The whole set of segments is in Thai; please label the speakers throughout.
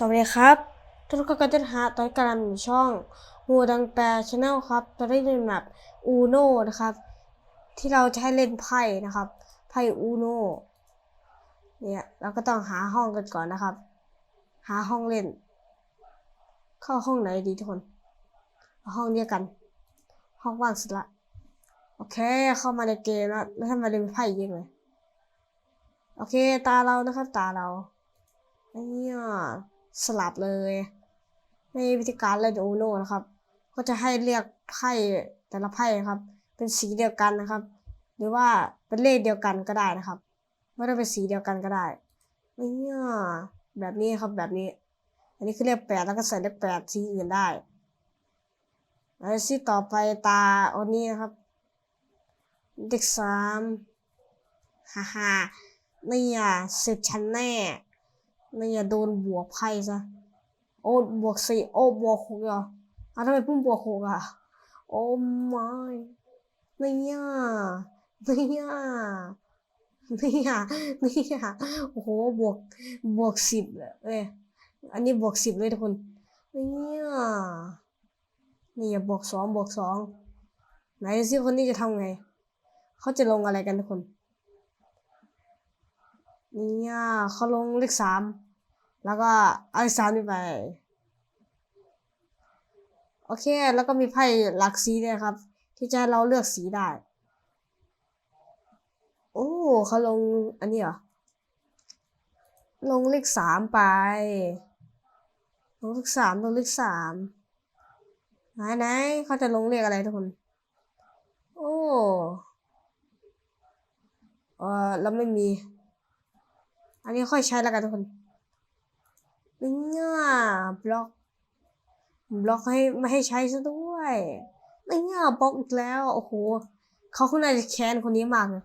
Speaker 1: สวัสดีครับ ทุกคนก็จะหาตอนกำลังอยู่ช่องงูดังแปลชแนลครับตอนนี้เป็นแบบอูโนนะครับ ที่เราให้เล่นไพ่นะครับ ไพ่อูโนเนี่ยเราก็ต้องหาห้องกันก่อนนะครับ หาห้องเล่น เข้าห้องไหนดีทุกคนห้องเดียวกัน ห้องว่างสุดละโอเค เข้ามาในเกมแล้วแล้วทำไมเล่นไพ่เยอะเลยโอเค ตาเรานะครับ ตาเราเนี่ย สลับเลยในวิธีการเล่นโอูโนนะครับ ก็จะให้เรียกไพ่แต่ละไพ่ครับ เป็นสีเดียวกันนะครับ หรือว่าเป็นเลขเดียวกันก็ได้นะครับ ไม่ต้องเป็นสีเดียวกันก็ได้เนี่ยแบบนี้ครับแบบนี้ อันนี้คือเลขแปดแล้วก็ใส่เลขแปดสีอื่นได้แล้วสีต่อไปตาอันนี้นะครับ เด็กสามฮ่าฮ่านี่อะเสร็จฉันแน่ นี่อะโดนบวกไพ่ซะ โอ้บวกสี่โอ้บวกหกออ้าวทำไมเพิ่งบวกหกอะ โอ้ไม่นี่อะนี่อะนี่อะนี่อะโอ้โหบวกบวกสิบเลยอันนี้บวกสิบเลยทุกคนนี่อะนี่อะบวกสองบวกสองไหนสิคนนี้จะทำไง เขาจะลงอะไรกันทุกคน เนี่ยเขาลงเลขสาม แล้วก็เอาสามนี่ไป โอเค แล้วก็มีไพ่หลักสีด้วยครับ ที่จะเราเลือกสีได้ โอ้เขาลงอันนี้เหรอ ลงเลขสามไป ลงเลขสามลงเลขสามไหนไหนเขาจะลงเลขอะไรทุกคน โอ้เออเราไม่มี อันนี้ค่อยใช้แล้วกันทุกคน เนี่ยบล็อก บล็อกให้ไม่ให้ใช้ซะด้วยเนี่ยบล็อกอีกแล้ว โอ้โหเขาคุณน่าจะแค้นคนนี้มากเลย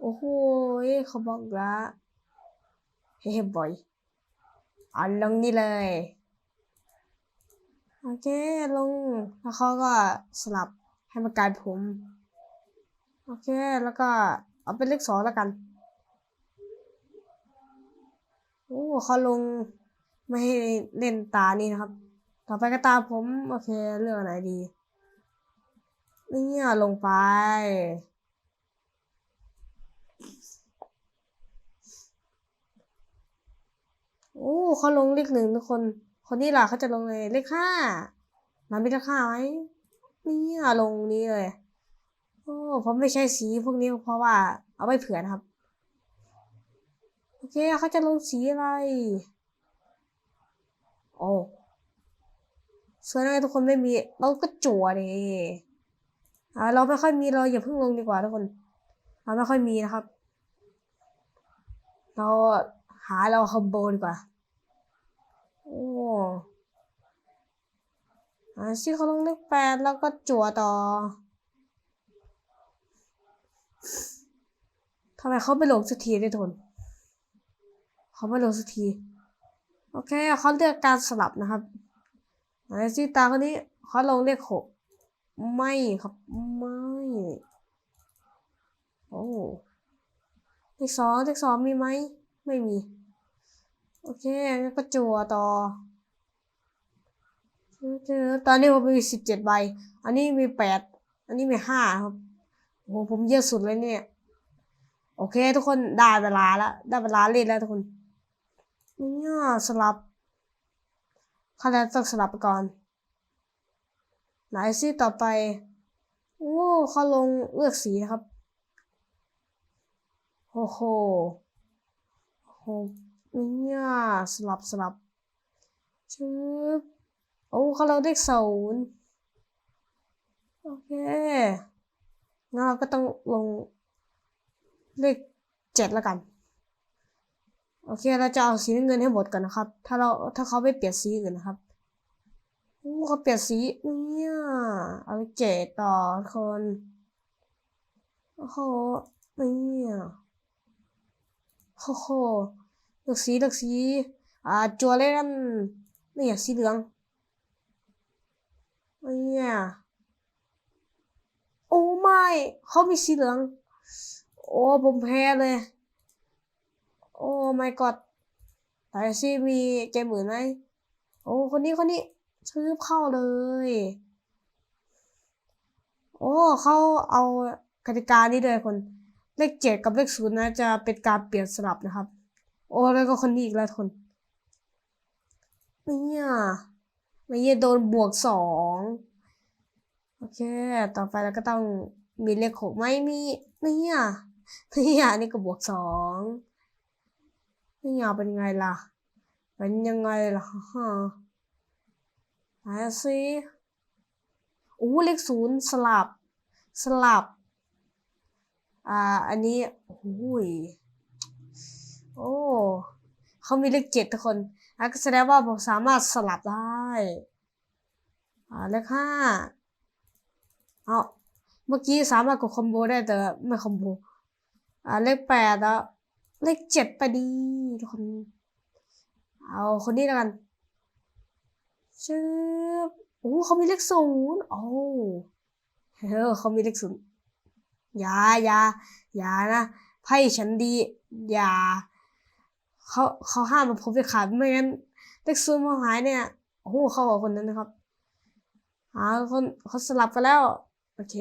Speaker 1: โอ้โหเขาบล็อกล้วเฮ้ยบอยเอาลงนี่เลย โอเคลง แล้วเขาก็สลับให้มันกลายผม โอเค แล้วก็เอาเป็นเลขสองแล้วกัน โอ้เขาลง ไม่ให้เล่นตานี่นะครับ ต่อไปก็ตาผมโอเคเลือกอะไรดีนี่ลงไป โอ้เขาลงเลขหนึ่งทุกคน คนนี้ล่ะเขาจะลงเลยเลขห้ามันมีเลขห้าไหมนี่ลงนี้เลย โอ้ผมไม่ใช่สีพวกนี้เพราะว่า เอาไว้เผื่อนะครับ โอเคเขาจะลงสีอะไร โอ้ส่วนอะทุกคนไม่มี เราก็จั่วดิอ่าเราไม่ค่อยมีเราอย่าเพิ่งลงดีกว่าทุกคน เราไม่ค่อยมีนะครับ เราหาเราคอมโบดีกว่า โอ้อ่าชื่อเขาลงเลขแปดแล้วก็จั่วต่อทำไมเขาไม่ลงสักทีได้ทุนเขาไม่ลงสักที โอเคเขาเลือกการสลับนะครับไอซีตาคนนี้เขาลงเลขหกไม่ครับไม่โอ้เลขสองเลขสองมีไหมไม่มี โอเคงั้นก็จั่วต่อตอนนี้ผมมีสิบเจ็ดใบ อันนี้มีแปดอันนี้มีห้าครับโอ้ผมเยอะสุดเลยเนี่ย โอเค ทุกคนได้เวลาแล้วได้เวลาเล่นแล้วทุกคน เนี่ยสลับคะแนนต้องสลับไปก่อน ไหนซิต่อไป โอ้เขาลงเลือกสีนะครับ โอ้โหโหเนี่ยสลับสลับชึบโอ้เขาเราได้ศูนย์โอเคงั้นเราก็ต้องลงเลขเจ็ดแล้วกัน อเค เราจะเอาสีน้ำเงินให้หมดก่อนนะครับ ถ้าเราถ้าเขาไม่เปลี่ยนสีอื่นนะครับโอ้เขาเปลี่ยนสีเนี่ยเอาไปเจต่อคนโอ้โหเนี่ยโอ้โหเลือกสีเลือกสีอ่าจัวเล่นนี่สีเหลืองเนี่ยโอ้ไม่เขามีสีเหลือง โอ้ผมแพ้เลย โอ้ my god แต่ซิมีเกมอื่นไหมโอ้คนนี้คนนี้ซื้อเข้าเลย โอ้เขาเอากติกานี้ด้วยคน เลขเจ็ดกับเลขศูนย์นะ จะเป็นการเปลี่ยนสลับนะครับ โอ้แล้วก็คนนี้อีกแล้วคนเนี่ยไม่เย่โดนบวกสองโอเค ต่อไปเราก็ต้องมีเลขหกไหมมีเนี่ยเนี่ยนี่ก็บวกสอง นี่ยเป็นไงล่ะ เป็นยังไงล่ะฮะไหนสิโอ้เลขศูนย์สลับ สลับ อ่า อันนี้โอ้ยโอ้เขามีเลขเจ็ดทุกคนอะก็แสดงว่าผมสามารถสลับได้ อ่า เลขห้าเอาเมื่อกี้สามารถกดคอมโบได้แต่ไม่คอมโบ อ่า เลขแปดแล้ว เลขเจ็ดไปดีทุกคน เอาคนนี้แล้วกันชื่อโอ้เขามีเลขศูนย์โอ้เฮ้อเขามีเลขศูนย์อย่าอย่าอย่านะไพ่ฉันดีอย่าเขาเขาห้ามมาพบไปขายไม่งั้นเลขศูนย์มาหายเนี่ยโอ้โหเขาบอกคนนั้นนะครับหาคนเขาสลับกันแล้ว โอเค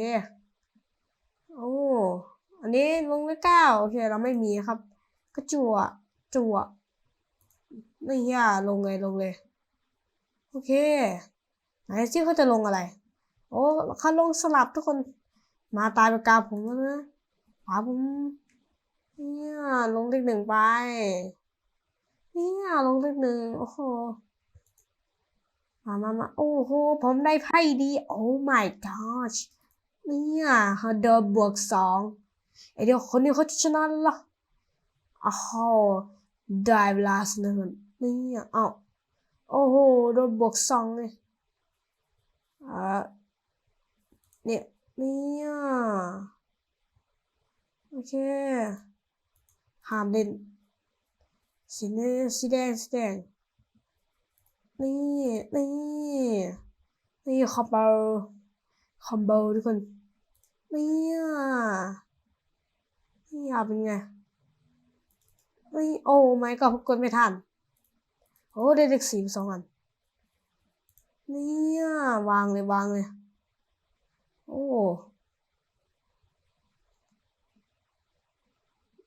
Speaker 1: โอ้อันนี้ลงเลขเก้าโอเค เราไม่มีครับ ก็จั่วจั่วไม่ยาลงเลยลงเลย โอเคไหนซิเขาจะลงอะไร โอ้เขาลงสลับทุกคนมาตายไปกาผมแล้วนะป๋าผมเนี่ยลงเลขหนึ่งไปเนี่ยลงเลขหนึ่งโอ้โหมามามาโอ้โห ผมได้ไพ่ดี โอ้ my gosh เนี่ยเขาเดบวกสองไอเดียวคนนี้เขาจะชนะแล้วล่ะ อ้าวได้เวลาสนะมันเนี่ยเอ้าโอ้โหโดนบวกสองเลยอ่าเนี่ยเนี่ยโอเคห้ามเล่นสีนี้สีแดงสีแดงนี่นี่นี่คอมโบคอมโบทุกคนนี่ยเนี่ยเป็นไง ไม่โอ้ไม่ก็กดไม่ทันโอ้ได้เลขสี่สองอันเนี่ยวางเลยวางเลย โอ้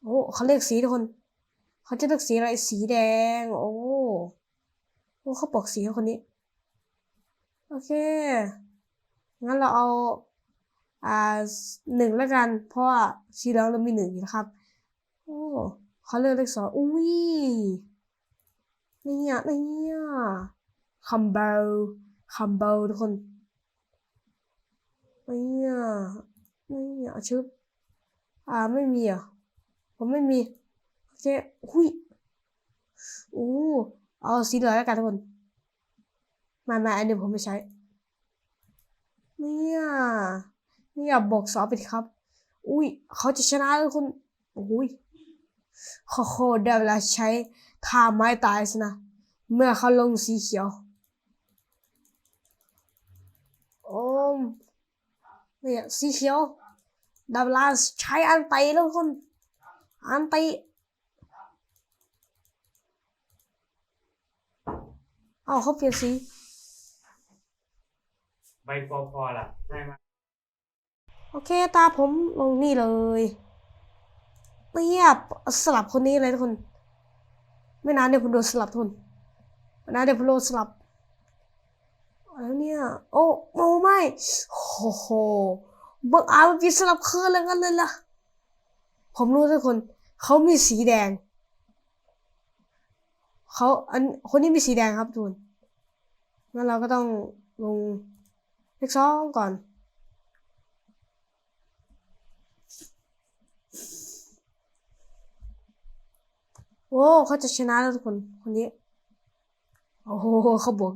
Speaker 1: โอ้เขาเรียกสีทุกคน เขาจะเลือกสีอะไรสีแดง โอ้โอ้เขาบอกสีให้คนนี้ โอเค งั้นเราเอาอ่าหนึ่งแล้วกัน เพราะว่าสีเหลืองเรามีหนึ่งนะครับ โอ้ เขาเลือกเลขสองอุ้ยเนี่ยเนี่ยคัมเบลคัมเบลทุกคนเนี่ยเนี่ยชึบอ่าไม่มีอะผมไม่มีโอเคหุ้ยโอ้เอาสีเหลืองแล้วกันทุกคนมามาอันนี้ผมไม่ใช้เนี่ยเนี่ยบอกสอบไปดิครับ อุ้ยเขาจะชนะแล้วคุณอุ้ย โคโคได้เวลาใช้ท่าไม้ตายสินะ เมื่อเขาลงสีเขียว โอ้มเนี่ยสีเขียวได้เวลาใช้อันไตแล้วคุณอันไตเอาเขาเปลี่ยนสี
Speaker 2: ใบปอพอล่ะ ได้ไหม
Speaker 1: โอเค ตาผมลงนี่เลย เรียบสลับคนนี้เลยทุกคน ไม่นานเดี๋ยวผมโดนสลับทุกคนไม่นานเดี๋ยวผมโดนสลับอะไรเนี่ย โอ้โอ้ไม่โอ้โหบังอาจมีสลับคืนแล้วกันเลยล่ะ ผมรู้ทุกคน เขามีสีแดงเขาอันคนนี้มีสีแดงครับทุกคนงั้นเราก็ต้องลงเลขสองก่อน โอ้เขาจะชนะแล้วทุกคน คนนี้ โอ้โหเขาบวก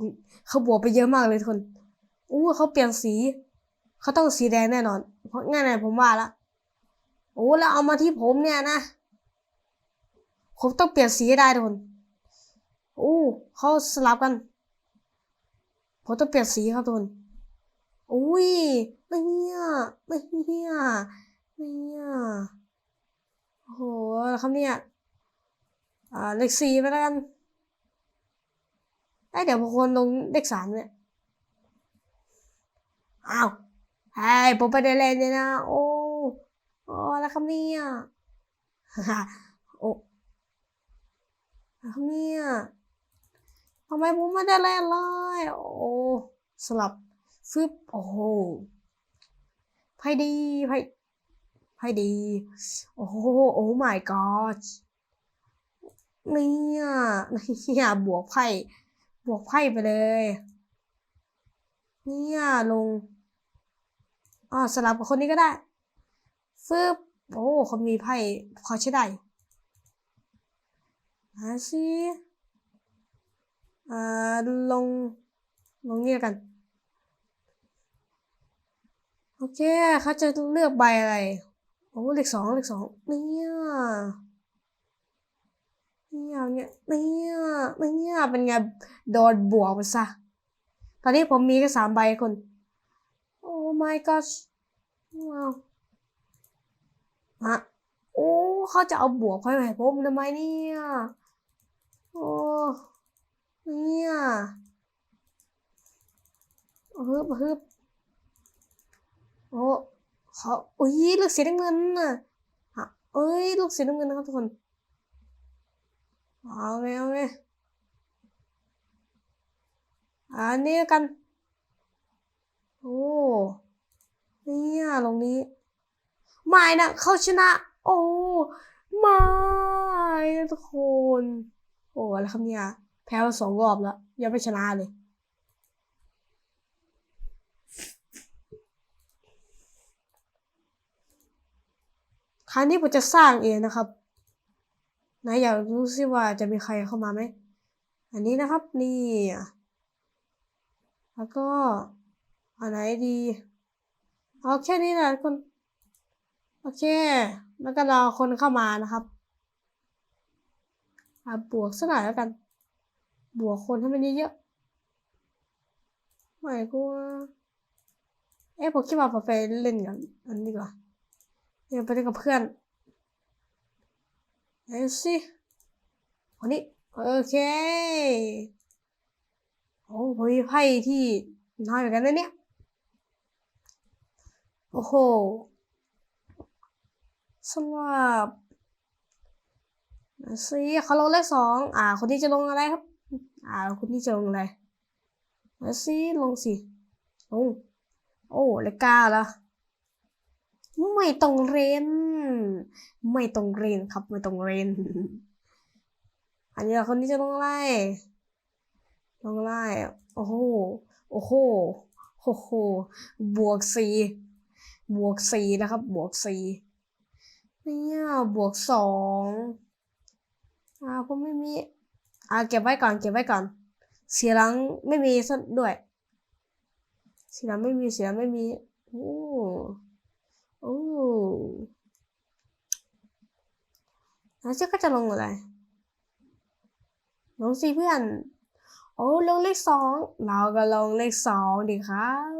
Speaker 1: เขาบวกไปเยอะมากเลยทุกคนอู้เขาเปลี่ยนสีเขาต้องสีแดงแน่นอน เพราะง่ายๆผมว่าละโอ้แล้วเอามาที่ผมเนี่ยนะผมต้องเปลี่ยนสีให้ได้ทุกคนอู้เขาสลับกันผมต้องเปลี่ยนสีครับทุกคนอุ้ยไม่เนี่ยไม่เนี่ยไม่เนี่ยโอ้โหครับเนี่ย อ่าเลขสี่ไปแล้วกันไอยเดี๋ยวบางคนลงเลขสามเนี่ยอ้าวไอ้ยผมไปได้เลนเนี่ยนะ โอ้โอ้แล้วครับเนี่ยฮ่าโอ้แล้วครับเนี่ยทำไมผมไม่ได้เล่นเลยโอ้สลับฟึบโอ้โหไพ่ดีไพ่ไพ่ดี โอ้โหโอ้ my god เนี่ยเนี่ยบวกไพ่บวกไพ่ไปเลย เนี่ยลงอ่าสลับกับคนนี้ก็ได้ฟึบโอ้เขามีไพ่พอใช้ได้มาสิอ่าลงลงนี่กัน โอเคเขาจะเลือกใบอะไรโอ้เลขสองเลขสองเนี่ย เนี่ยเนี่ยเนี่ยเนี่ยเป็นไงโดนบวกไปซะตอนนี้ผมมีแค่สามใบคนโอ้ my gosh ว้าวอะโอ้เขาจะเอาบวกไปให้ผมทำไมเนี่ยโอ้เนี่ยฮึบฮึบโอ้เขาอุ้ยลูกสีน้ำเงินน่ะฮะเอ้ยลูกสีน้ำเงินนะครับทุกคน เอาไงเอาไงอันนี้กัน โอ้เนี่ยลงนี้ไม่นะเขาชนะ โอ้ไม่นะทุกคน โอ้อะไรครับเนี่ยแพ้มาสองรอบแล้ว ยังไม่ชนะเลยครั้งนี้ผมจะสร้างเองนะครับ นายอยากรู้สิว่าจะมีใครเข้ามาไหม อันนี้นะครับนี่แล้วก็อันไหนดีเอาแค่นี้แหละทุกคนโอเค แล้วก็รอคนเข้ามานะครับอะบวกสักหน่อยแล้วกัน บวกคนให้มันเยอะๆไม่กลัวเอ๊ะผมคิดว่าผมไปเล่นกับอันนี้ดีกว่าเดี๋ยวไปเล่นกับเพื่อน เอ้สิคนนี้โอเค โอ้ผมมีไพ่ที่น้อยเหมือนกันนะเนี่ย โอ้โหสำหรับสิเขาลงเลขสอง อ่า คนที่จะลงอะไรครับ อ่า คนที่จะลงอะไรมาสิลงสิลงโอ้เลขเก้าล้วไม่ต้องเรน ไม่ต้องเรนครับ ไม่ต้องเรนอันนี้คนที่จะลงอะไรลงอะไรโอ้โห โอ้โห โอ้โห บวกสี่บวกสี่นะครับ บวกสี่เนี่ยบวกสองอ่าผมไม่มี อ่าเก็บไว้ก่อน เก็บไว้ก่อน เสียหลังไม่มีซะด้วย เสียหลังไม่มี เสียหลังไม่มี โอ้ โอ้ แล้วเจ้าก็จะลงอะไร ลงสิเพื่อน โอ้ลงเลขสอง เราก็ลงเลขสองดีครับ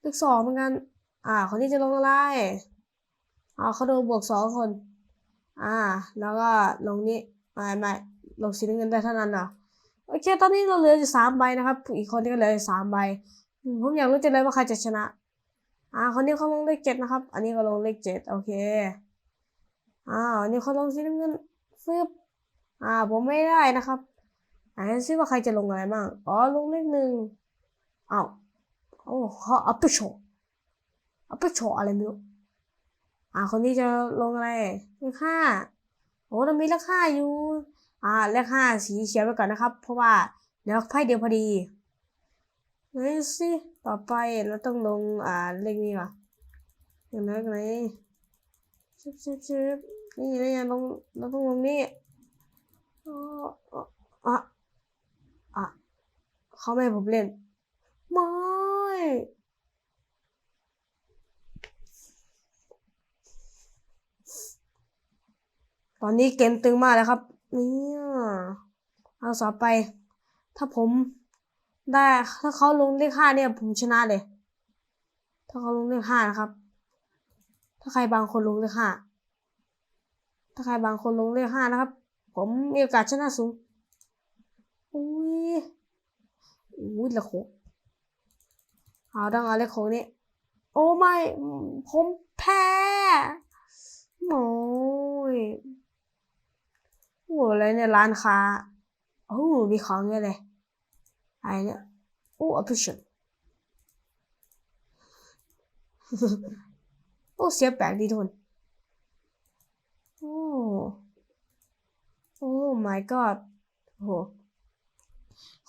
Speaker 1: เลขสองเหมือนกัน อ่า คนที่จะลงอะไรอ่าเขาโดนบวกสองคน อ่า แล้วก็ลงนี้ไม่ไม่ลงสีน้ำเงินได้เท่านั้นเหรอโอเค ตอนนี้เราเหลืออยู่สามใบนะครับ อีกคนที่ก็เหลืออยู่สามใบ ผมอยากรู้จังเลยว่าใครจะชนะ อ่า คนนี้เขาลงเลขเจ็ดนะครับ อันนี้ก็ลงเลขเจ็ดโอเค อ่าอันนี้เขาลงสีน้ำเงินฟึบอ่า ผมไม่ได้นะครับอ่านซิว่าใครจะลงอะไรบ้างอ๋อลงเลขหนึ่งอ้าวโอ้เขาอัปเปอร์โชอัปเปอร์โชอะไรไม่รู้อ่าคนนี้จะลงอะไรเลขห้าโอ้เรามีเลขห้าอยู่ อ่าเลขห้าสีเขียวไปก่อนนะครับ เพราะว่าเดี๋ยวไพ่เดียวพอดีไหนสิต่อไปเราต้องลงอ่าเลขนี้ก่อนอย่างไรกันไหน ชิบชิบชิบนี่นี่ลงเราต้องลงนี่อ๋ออะอะเขาไม่ให้ผมเล่น ไม่ตอนนี้เกมตึงมากแล้วครับเนี่ยเอาต่อไป ถ้าผมได้ ถ้าเขาลงเลขห้าเนี่ย ผมชนะเลย ถ้าเขาลงเลขห้านะครับ ถ้าใครบางคนลงเลขห้าถ้าใครบางคนลงเลขห้านะครับ ผมมีโอกาสชนะสูงอุ้ยอุ้ยละโคเอาดังเอาเลยโคนี้โอ้ไม่ ผมแพ้โอ้ยโอ้อะไรเนี่ยร้านค้าโอ้มีของเยอะเลยอะไรเนี่ยโอ้อภิชน เสียแปลกดีทุกคน โอ้ โอ้ my god โห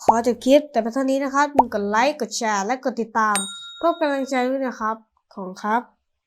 Speaker 1: ขอจบคลิปแต่เพียงเท่านี้นะครับอย่าลืมกดไลค์ กดแชร์ และกดติดตาม เพื่อกำลังใจด้วยนะครับ ของครับ